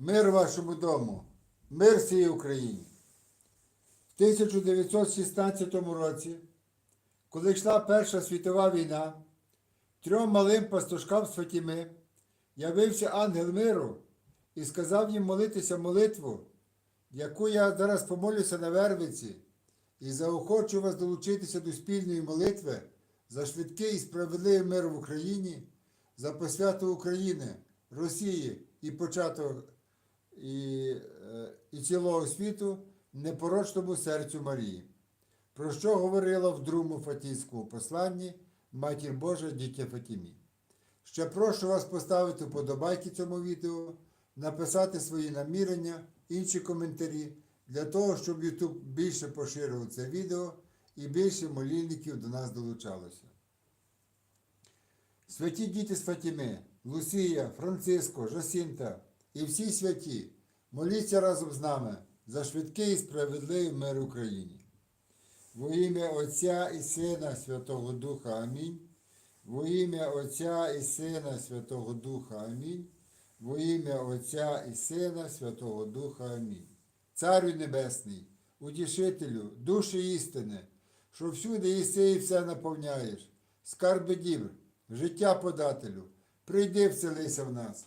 Мир вашому дому, мир всій Україні. В 1916 році, коли йшла Перша світова війна, трьом малим пастушкам з Фатіми явився ангел миру і сказав їм молитися молитву, яку я зараз помолюся на Вервиці, і заохочу вас долучитися до спільної молитви за швидкий і справедливий мир в Україні, за посвяту України, Росії і початок і, е, і цілого світу непорочному серцю Марії, про що говорила в другому Фатійському посланні Матір Божа дітя Фатімі. Ще прошу вас поставити вподобайки цьому відео, написати свої намірення, інші коментарі, для того, щоб YouTube більше поширив це відео і більше молільників до нас долучалося. Святі діти з Фатіми, Лусія, Франциско, Жосінта і всі святі, моліться разом з нами за швидкий і справедливий мир Україні. Во ім'я Отця і Сина Святого Духа Амінь. Во ім'я Отця і Сина Святого Духа Амінь. Во ім'я Отця і Сина Святого Духа Амінь. Царю Небесний, утішителю, душі істини, що всюди єси і все наповняєш, скарби дібр, життя подателю, прийди вселися в нас,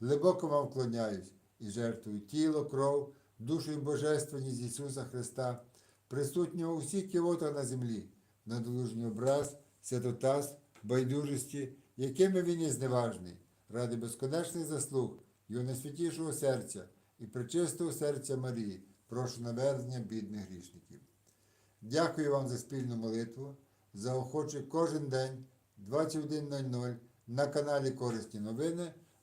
глибоко вам вклоняюсь і жертвую тіло, кров, душу і божественність Ісуса Христа, присутнього у всіх кіотах на землі, на долужній образ, святотаз, байдужості, якими він є зневажний, ради безконечних заслуг Його найсвятішого серця і причистого серця Марії, прошу навернення бідних грішників. Дякую вам за спільну молитву. Заохочую кожен день 21.00 на каналі Корисні новини